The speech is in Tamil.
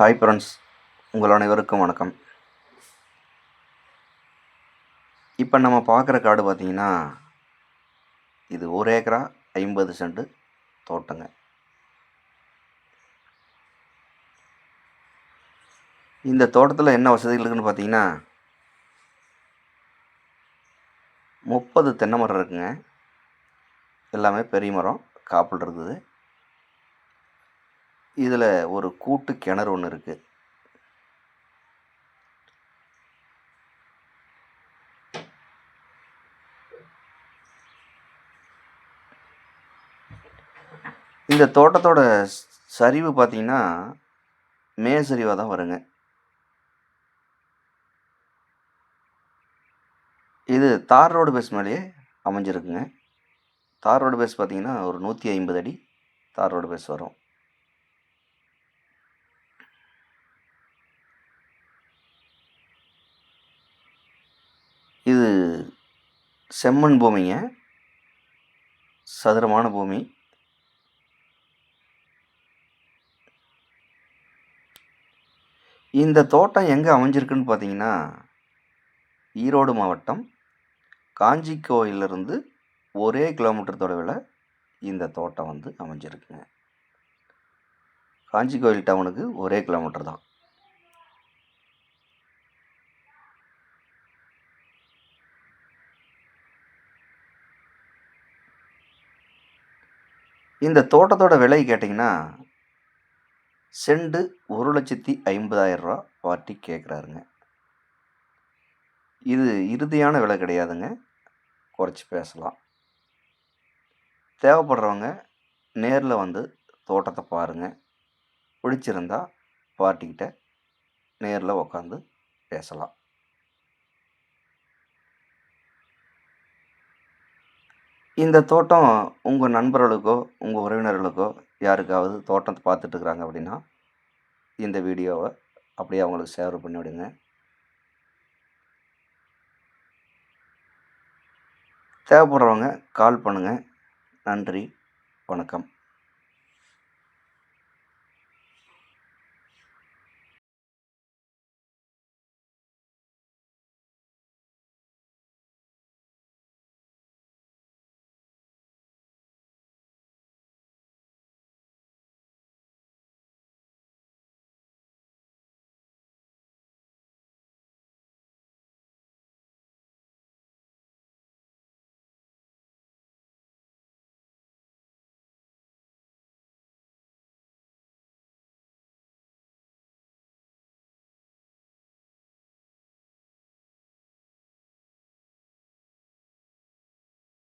ஹாய் ஃப்ரெண்ட்ஸ் உங்கள் அனைவருக்கும் வணக்கம். இப்போ நம்ம பார்க்குற காடு பார்த்தீங்கன்னா இது ஒரு ஏக்கரா ஐம்பது சென்ட்டு தோட்டங்க. இந்த தோட்டத்தில் என்ன வசதிகள் இருக்குன்னு பார்த்தீங்கன்னா முப்பது தென்னை மரம் இருக்குங்க. எல்லாமே பெரிய மரம் காப்பில் இருக்குது. இதில் ஒரு கூட்டு கிணறு ஒன்று இருக்குது இந்த தோட்டத்தோட சரிவு பார்த்தீங்கன்னா மேசரிவாக தான் வருங்க. இது தார் ரோடு பேஸ் மேலேயே அமைஞ்சிருக்குங்க. தார் ரோடு பேஸ் பார்த்தீங்கன்னா ஒரு நூற்றி ஐம்பது அடி தார் ரோடு பேஸ் வரும் இது செம்மண் பூமிங்க. சதுரமான பூமி. இந்த தோட்டம் எங்கே அமைஞ்சிருக்குன்னு பார்த்தீங்கன்னா ஈரோடு மாவட்டம் காஞ்சி கோயிலிருந்து ஒரே கிலோமீட்டர் தொலைவில் இந்த தோட்டம் வந்து அமைஞ்சிருக்குங்க. காஞ்சி கோயில் டவுனுக்கு ஒரே கிலோமீட்டர் தான். இந்த தோட்டத்தோட விலை கேட்டிங்கன்னா செண்டு ஒரு லட்சத்தி ஐம்பதாயிரம் ரூபா பார்ட்டி கேட்குறாருங்க இது இறுதியான விலை கிடையாதுங்க. குறைச்சி பேசலாம். தேவைப்படுறவங்க நேரில் வந்து தோட்டத்தை பாருங்கள் பிடிச்சிருந்தா பார்ட்டிக்கிட்ட நேரில் உக்காந்து பேசலாம். இந்த தோட்டம் உங்கள் நண்பர்களுக்கோ உங்கள் உறவினர்களுக்கோ யாருக்காவது தோட்டத்தை பார்த்துட்ருக்குறாங்க அப்படின்னா இந்த வீடியோவை அப்படியே அவங்களுக்கு ஷேர் பண்ணி விடுங்க. தேவைப்படுறவங்க கால் பண்ணுங்கள் நன்றி. வணக்கம்.